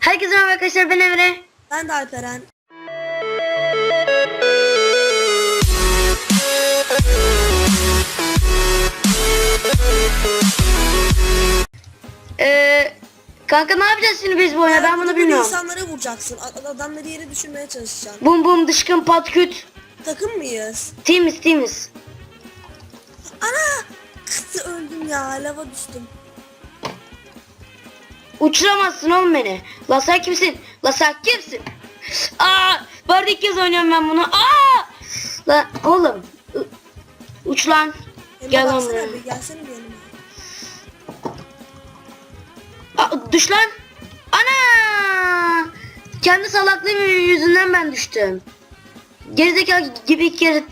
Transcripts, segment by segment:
Herkese merhaba arkadaşlar ben Emre. Ben de Alperen. Ee, kanka ne yapacağız şimdi biz bu oyuna ben bunu bilmiyorum. insanlara vuracaksın. Adamları yere düşürmeye çalışacaksın. Bum bum dışkın patküt. Takım mıyız? Teamiz teamiz. Ana! Kıtı öldüm ya. Lava düştüm. Uçuramazsın oğlum beni. La sen kimsin? La sen kimsin? Aa, arada ilk kez oynuyorum ben bunu. Aa! La oğlum. Uç lan. Emre Gel lan buraya. bir gelsene bir yanıma. Aa, düş lan. Ana! Kendi salaklığım yüzünden ben düştüm. Gerizekalı gibi iki kere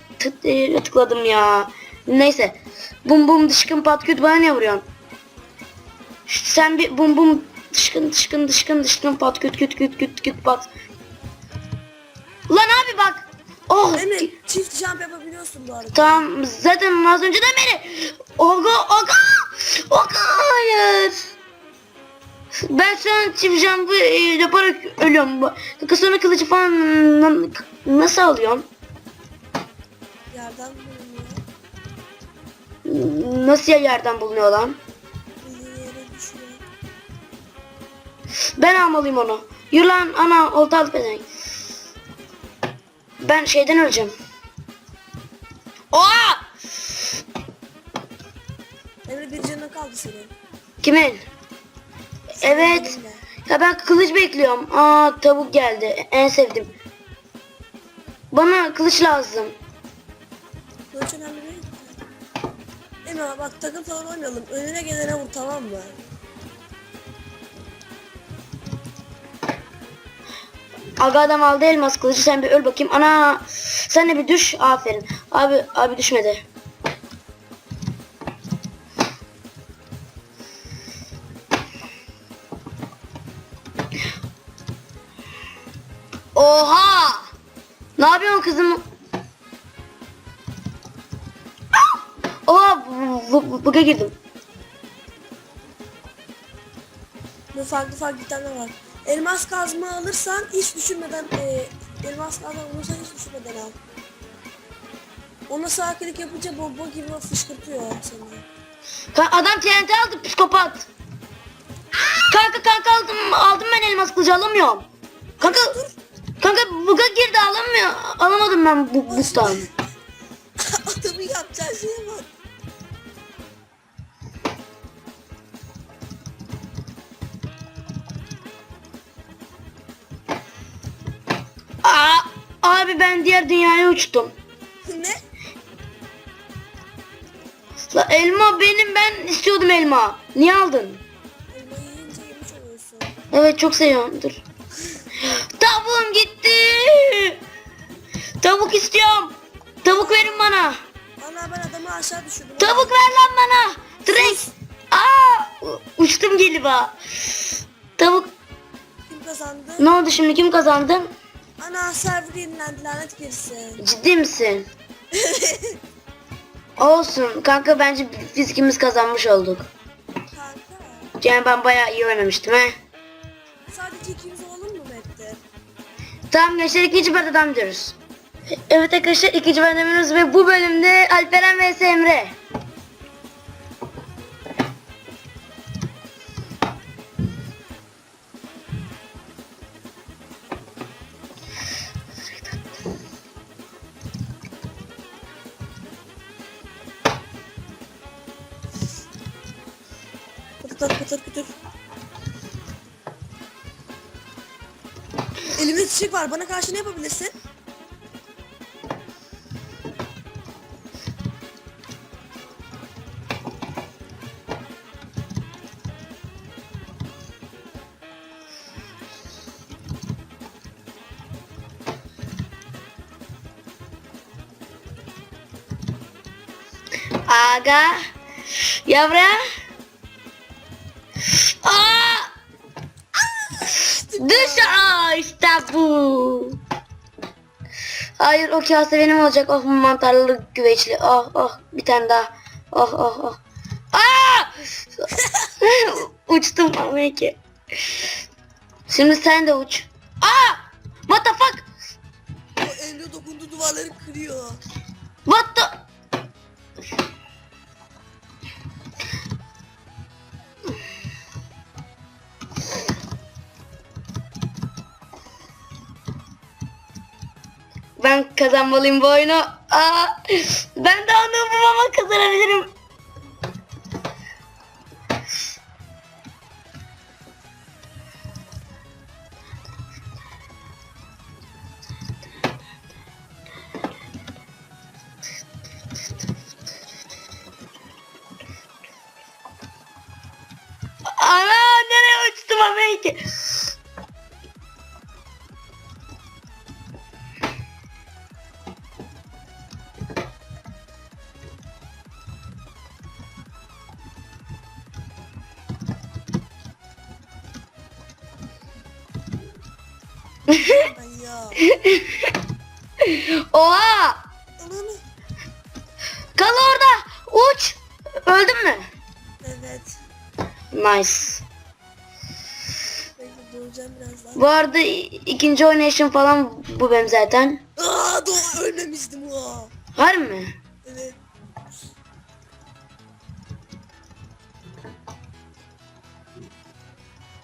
e, tıkladım ya. Neyse. Bum bum dışkın patküt bana ne vuruyorsun? Sen bir bum bum dışkın dışkın dışkın dışkın patküt küt küt küt küt pat. Lan abi bak. Oh. Emre çift jump yapabiliyorsun bu arada. Tamam zaten az önceden beri. Oga oga. Oga hayır. Ben şu an çift jump'ı e, yaparak ölüyorum. Sonra kılıcı falan na- nasıl alıyorum? Yerden bulunuyor. Nasıl ya yerden bulunuyor lan? Ben almalıyım onu. Yürü lan ana oldu al beni. Ben şeyden öleceğim. Oha! Emre bir canın kaldı senin. Kimin? Evet. elinde. Ya ben kılıç bekliyorum. Aa tavuk geldi. En sevdim. Bana kılıç lazım. Kılıç önemli değil. Emre bak takım falan oynayalım. Önüne gelene vur tamam mı? Aga adam aldı elmas kılıcı sen bir öl bakayım. Ana sen de bir düş. Aferin. Abi abi düşmedi. Oha! Ne yapıyorsun kızım? Oha bu- bu- bu- buga girdim. Bu farklı farklı tane var. Elmas kazma alırsan hiç düşünmeden e, elmas kazma olursa hiç düşünmeden al. Ona sağ klik yapınca bomba gibi fışkırtıyor seni. Ka- Adam TNT aldı psikopat. Kanka kanka aldım aldım ben elmas kılıcı alamıyorum. Kanka kanka buga girdi alamıyor. Alamadım ben bu bustan. Adamı yapacağı şeye bak. Abi ben diğer dünyaya uçtum. ne? La elma benim ben istiyordum elma. Niye aldın? Evet çok seviyorum dur. Tavuğum gitti. Tavuk istiyorum. Tavuk verin bana. Ana ben adamı aşağı düşürdüm. Tavuk ver lan bana. Direkt. Aa, uçtum galiba. Tavuk Kim kazandı? Ne oldu şimdi kim kazandı? Ana server yenilendi lanet girsin. Ciddi misin? Olsun kanka bence biz ikimiz kazanmış olduk. Kanka. Yani ben bayağı iyi oynamıştım he. Sadece ikimiz olalım mı map'te? Tamam gençler ikinci bölümden diyoruz. Evet arkadaşlar ikinci bölümümüz ve bu bölümde Alperen vs Emre. Pıtır pıtır. Elimde çiçek var. Bana karşı ne yapabilirsin? Aga. Yavra. Düş aa işte bu. Hayır o kase benim olacak. Oh mantarlı güveçli. Oh oh bir tane daha. Oh oh oh. Aa! Uçtum ama ki. Şimdi sen de uç. Aa! What the fuck? O elle dokunduğu duvarları kırıyor. What the... kazanmalıyım bu oyunu. Aa, ben de anlamam ama kazanabilirim. Ana nereye uçtum ama Oha! Kal orada. Uç. Öldün mü? Evet. Nice. Birazdan. Bu arada ikinci oynayışım falan bu benim zaten. Aa doğru ölmemiştim o. Var mı? Evet.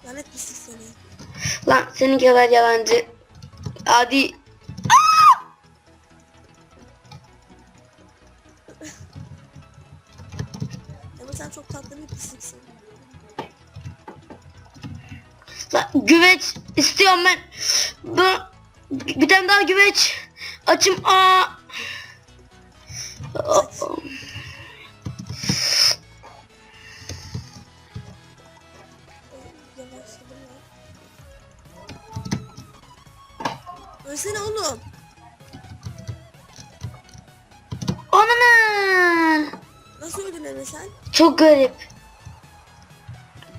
Lanet pislik seni. Lan senin kadar yalancı. Hadi. Ama sen çok tatlı bir pisliksin. Güveç istiyorum ben. Bu, bir tane daha güveç. Açım. Aa. Nasıl öldün Emre sen? Çok garip.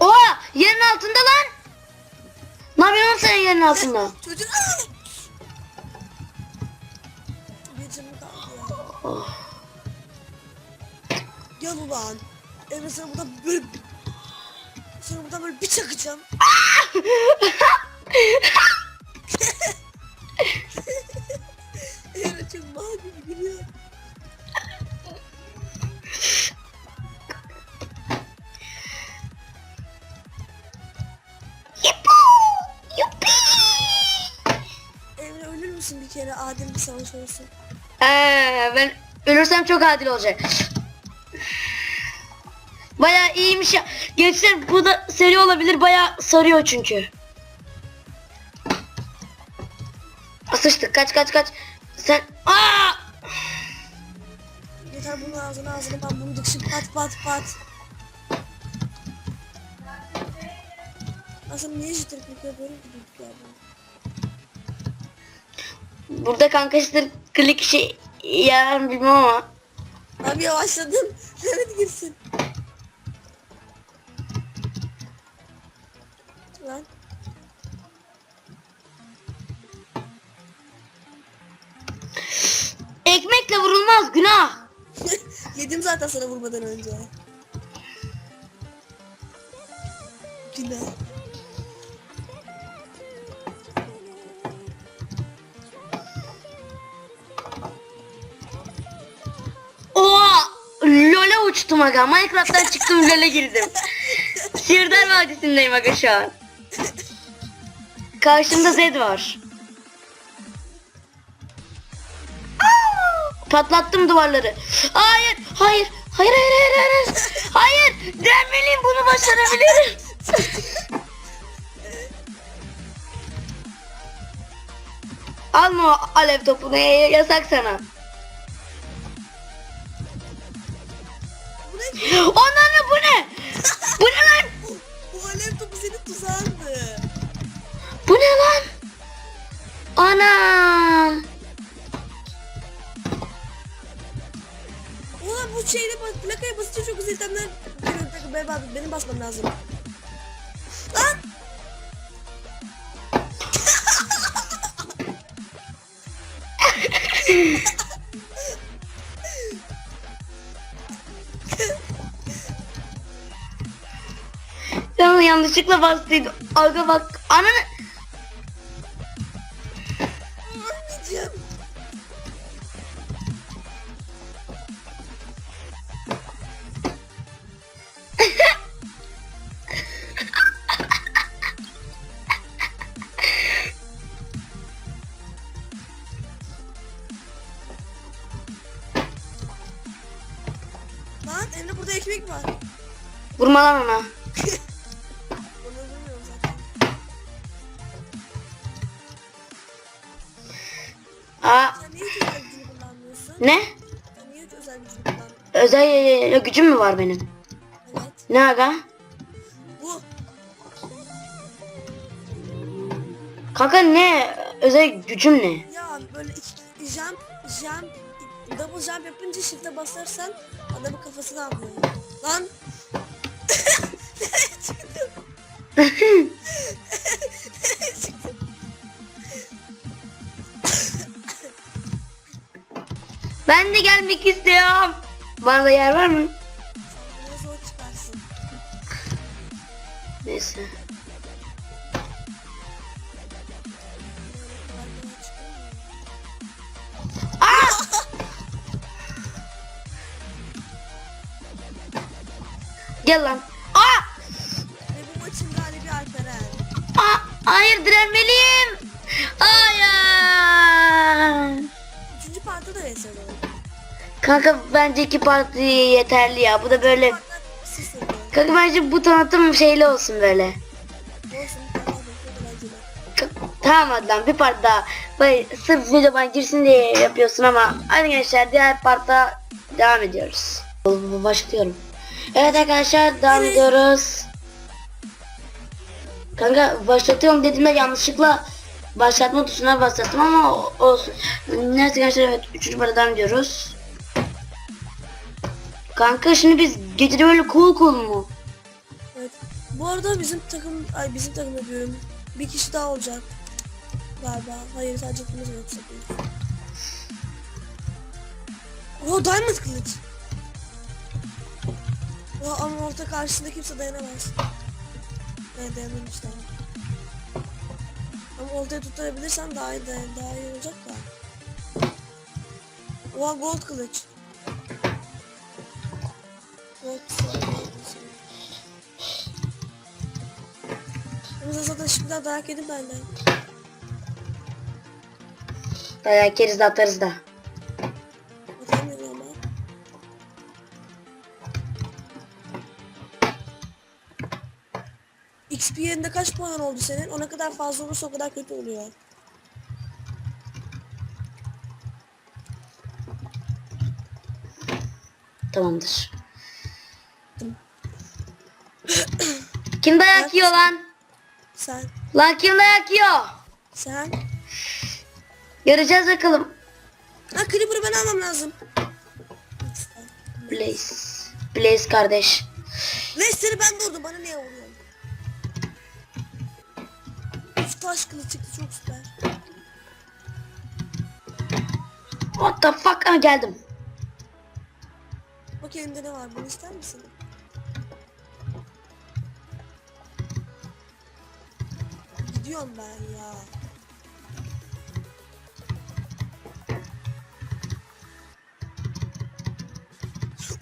Oha yerin altında lan. Ne yapıyorsun sen yerin altında? Oh. Gel ulan. Emre sana burada böyle... Sana buradan böyle bir çakacağım. Emre çok mal gibi gülüyor. Kere adil bir savaş olsun? Ee, ben ölürsem çok adil olacak. Baya iyiymiş ya. Gençler bu da seri olabilir. Baya sarıyor çünkü. Sıçtık. Kaç kaç kaç. Sen... Aa! Yeter bunun ağzına ağzına ben bunu dıkşım pat pat pat. Aslında niye jitter böyle bir büyük. Burada kanka işte klik şey yarar bilmem ama. Abi yavaşladım. Evet girsin. Lan. Ekmekle vurulmaz günah. Yedim zaten sana vurmadan önce. Günah. Uçtum aga. Minecraft'tan çıktım LoL'e girdim. Sihirdar Vadisi'ndeyim aga şu an. Karşımda Zed var. Patlattım duvarları. Hayır, hayır, hayır, hayır, hayır, hayır. Hayır, denmeliyim bunu başarabilirim. Alma alev topunu, yasak sana. Bu? Onlarla bu ne? Bu ne lan? Bu alev topu senin tuzağındı. Bu ne lan? Anam. Ulan bu şeyle bak plakaya basınca çok güzel itemler benim, benim basmam lazım. yanlışlıkla bastıydım. Aga bak ananı. Ölmeyeceğim. Lan elinde burada ekmek var. Vurma lan ona. Özel kullanmıyorsun? Özel gücüm mü var benim? Evet. Ne aga? Bu. Kanka ne? Özel gücüm ne? Ya böyle iki jump, jump, double jump yapınca shift'e basarsan adamın kafasını alıyor. Lan. Ben de gelmek istiyorum. Bana da yer var mı? Neyse. Gel lan. Aa! Ve bu maçın galibi Alperen. Aa! Hayır direnmeliyim. Hayır. Üçüncü partta da Veysel oldu. Kanka bence iki parti yeterli ya. Bu da böyle. Kanka bence bu tanıtım şeyli olsun böyle. Tamam hadi lan bir part daha. Böyle sırf videodan girsin diye yapıyorsun ama hadi gençler diğer parta devam ediyoruz. Başlıyorum. Evet arkadaşlar devam ediyoruz. Kanka başlatıyorum dediğimde yanlışlıkla başlatma tuşuna basattım ama olsun. Neyse gençler evet 3. parta devam ediyoruz. Kanka şimdi biz gecede böyle cool cool mu? Evet. Bu arada bizim takım, ay bizim takım diyorum. Bir kişi daha olacak. Galiba. Hayır sadece ikimiz yok sakın. Oo diamond kılıç. Oo ama orta karşısında kimse dayanamaz. Ben dayanamamış daha. Ama oltayı tutturabilirsem daha iyi, daha iyi olacak da. Oha gold kılıç. Ama zaten şimdiden dayak yedim benden. Dayak yeriz de atarız da. Atamıyorum ama. XP yerinde kaç puan oldu senin? O ne kadar fazla olursa o kadar kötü oluyor. Tamamdır. Kim dayak yiyor lan? Sen, Lan kim dayak yiyor? sen. Göreceğiz bakalım. Ha Creeper'ı ben almam lazım. Blaze. Blaze kardeş. Lester'i ben vurdum bana niye vuruyorsun? Üç taş kılıç çıktı çok süper. What the fuck? Ha, geldim. Bak elinde ne var bunu ister misin? Gidiyorum ben ya.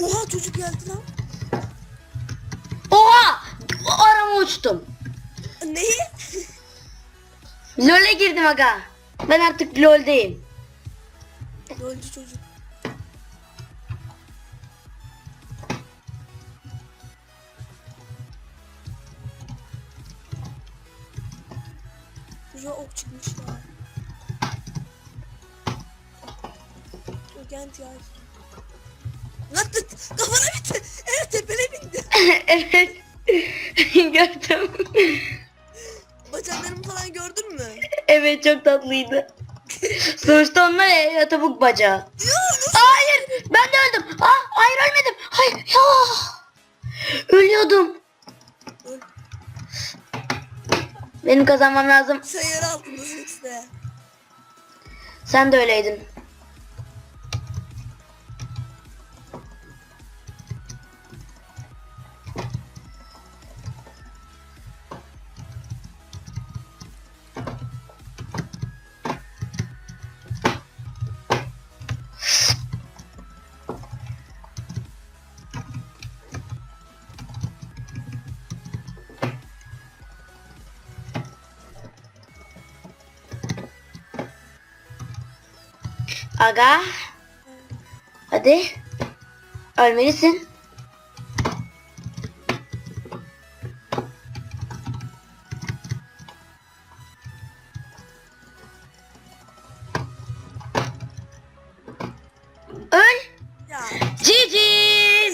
Oha çocuk geldi lan. Oha! Arama uçtum. Neyi? LoL'e girdim aga. Ben artık LoL'deyim. Öldü çocuk. Çocuğa ok çıkmış ya. Enti ya. Lan kafana bitti. Evet tepene bindi. evet. Gördüm. Bacaklarımı falan gördün mü? evet çok tatlıydı. Sonuçta onlar ya tavuk bacağı. Hayır ben de öldüm. Ah, hayır ölmedim. Hayır ya. Ölüyordum. Öl. Benim kazanmam lazım. Sen yer altındasın işte. Sen de öyleydin. Aga. Hadi. Ölmelisin.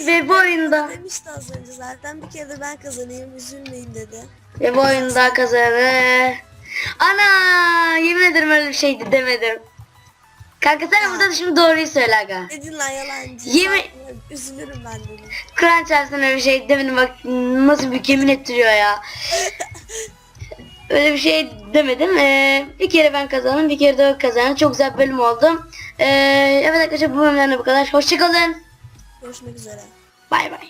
Ve bu oyunda demişti az önce zaten bir kere de ben kazanayım üzülmeyin dedi. Ve bu oyunda kazanır. Ana yemin ederim öyle bir şeydi demedim. Kanka sen burada da şimdi doğruyu söyle aga. Dedin lan yalancı. Yemin- Üzülürüm ben dedim. Kur'an çarpsın öyle bir şey demedim bak nasıl bir yemin ettiriyor ya. Öyle bir şey demedim. Ee, bir kere ben kazandım, bir kere de o kazandı. Çok güzel bölüm oldu. Ee, evet arkadaşlar bu bölümden de bu kadar. Hoşçakalın. Görüşmek üzere. Bay bay.